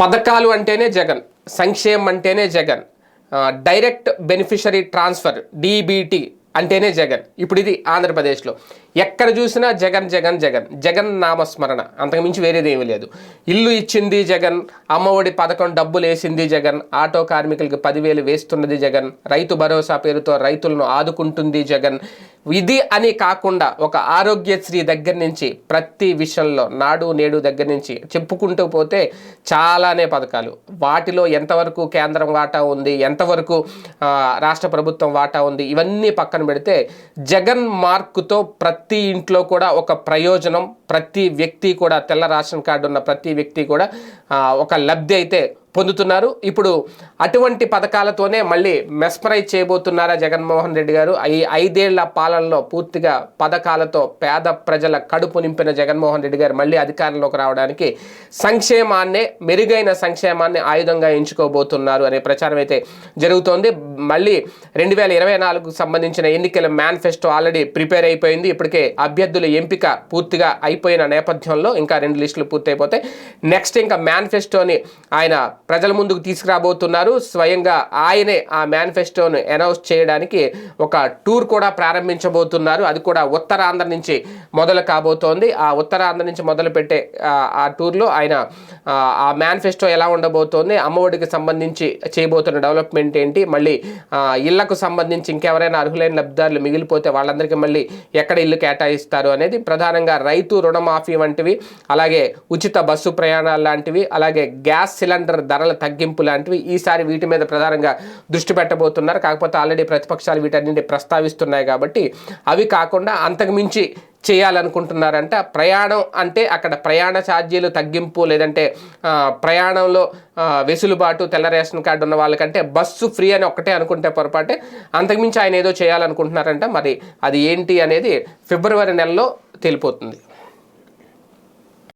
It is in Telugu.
పథకాలు అంటేనే జగన్ సంక్షేమం అంటేనే Jagan direct beneficiary transfer DBT అంటేనే జగన్. ఇప్పుడు ఇది ఆంధ్రప్రదేశ్లో. ఎక్కడ చూసినా జగన్ జగన్ జగన్ జగన్ నామస్మరణ. అంతకుమించి వేరేది ఏమీ లేదు. ఇల్లు ఇచ్చింది జగన్ అమ్మఒడి పథకం డబ్బులు వేసింది జగన్ ఆటో కార్మికులకి పదివేలు వేస్తున్నది జగన్ రైతు భరోసా పేరుతో రైతులను ఆదుకుంటుంది జగన్ ఇది అని కాకుండా ఒక ఆరోగ్యశ్రీ దగ్గర నుంచి ప్రతి విషయంలో నాడు నేడు దగ్గర నుంచి చెప్పుకుంటూ పోతే చాలానే పథకాలు. వాటిలో ఎంతవరకు కేంద్రం వాటా ఉంది ఎంతవరకు రాష్ట్ర ప్రభుత్వం వాటా ఉంది ఇవన్నీ పక్కన పెడితే జగన్ మార్కుతో ప్రతి ఇంట్లో కూడా ఒక ప్రయోజనం ప్రతి వ్యక్తి కూడా తెల్ల రేషన్ కార్డు ఉన్న ప్రతి వ్యక్తి కూడా ఒక లబ్ధి అయితే పొందుతున్నారు. ఇప్పుడు అటువంటి పథకాలతోనే మళ్ళీ మెస్మరైజ్ చేయబోతున్నారా జగన్మోహన్ రెడ్డి గారు? ఈ ఐదేళ్ళ పాలనలో పూర్తిగా పథకాలతో పేద ప్రజల కడుపు నింపిన జగన్మోహన్ రెడ్డి గారు మళ్ళీ అధికారంలోకి రావడానికి సంక్షేమాన్నే మెరుగైన సంక్షేమాన్ని ఆయుధంగా ఎంచుకోబోతున్నారు అనే ప్రచారం అయితే జరుగుతోంది. మళ్ళీ రెండు వేల ఇరవై నాలుగుకు సంబంధించిన ఎన్నికల మేనిఫెస్టో ఆల్రెడీ ప్రిపేర్ అయిపోయింది. ఇప్పటికే అభ్యర్థుల ఎంపిక పూర్తిగా అయిపోయిన నేపథ్యంలో ఇంకా రెండు లిస్టులు పూర్తయిపోతే నెక్స్ట్ ఇంకా మేనిఫెస్టోని ఆయన ప్రజల ముందుకు తీసుకురాబోతున్నారు. స్వయంగా ఆయనే ఆ మేనిఫెస్టోను అనౌన్స్ చేయడానికి ఒక టూర్ కూడా ప్రారంభించబోతున్నారు. అది కూడా ఉత్తరాంధ్ర నుంచి మొదలు కాబోతోంది. ఆ ఉత్తరాంధ్ర నుంచి మొదలు పెట్టే ఆ- టూర్లో ఆయన ఆ, మేనిఫెస్టో ఎలా ఉండబోతోంది అమ్మఒడికి సంబంధించి చేయబోతున్న డెవలప్మెంట్ ఏంటి మళ్ళీ ఇళ్ళకు సంబంధించి ఇంకెవరైనా అర్హులైన లబ్ధిదారులు మిగిలిపోతే వాళ్ళందరికీ మళ్ళీ ఎక్కడ ఇల్లు కేటాయిస్తారు అనేది ప్రధానంగా రైతు రుణమాఫీ వంటివి అలాగే ఉచిత బస్సు ప్రయాణాలు లాంటివి అలాగే గ్యాస్ సిలిండర్ ధరల తగ్గింపు లాంటివి ఈసారి వీటి మీద ప్రధానంగా దృష్టి పెట్టబోతున్నారు. కాకపోతే ఆల్రెడీ ప్రతిపక్షాలు వీటన్నింటి ప్రస్తావిస్తున్నాయి కాబట్టి అవి కాకుండా అంతకుమించి చేయాలనుకుంటున్నారంట. ప్రయాణం అంటే అక్కడ ప్రయాణ ఛార్జీలు తగ్గింపు లేదంటే ప్రయాణంలో వెసులుబాటు తెల్ల రేషన్ కార్డు ఉన్న వాళ్ళకంటే బస్సు ఫ్రీ అని ఒక్కటే అనుకుంటే పొరపాటే. అంతకుమించి ఆయన ఏదో చేయాలనుకుంటున్నారంట. మరి అది ఏంటి అనేది ఫిబ్రవరి నెలలో తెలిపోతుంది.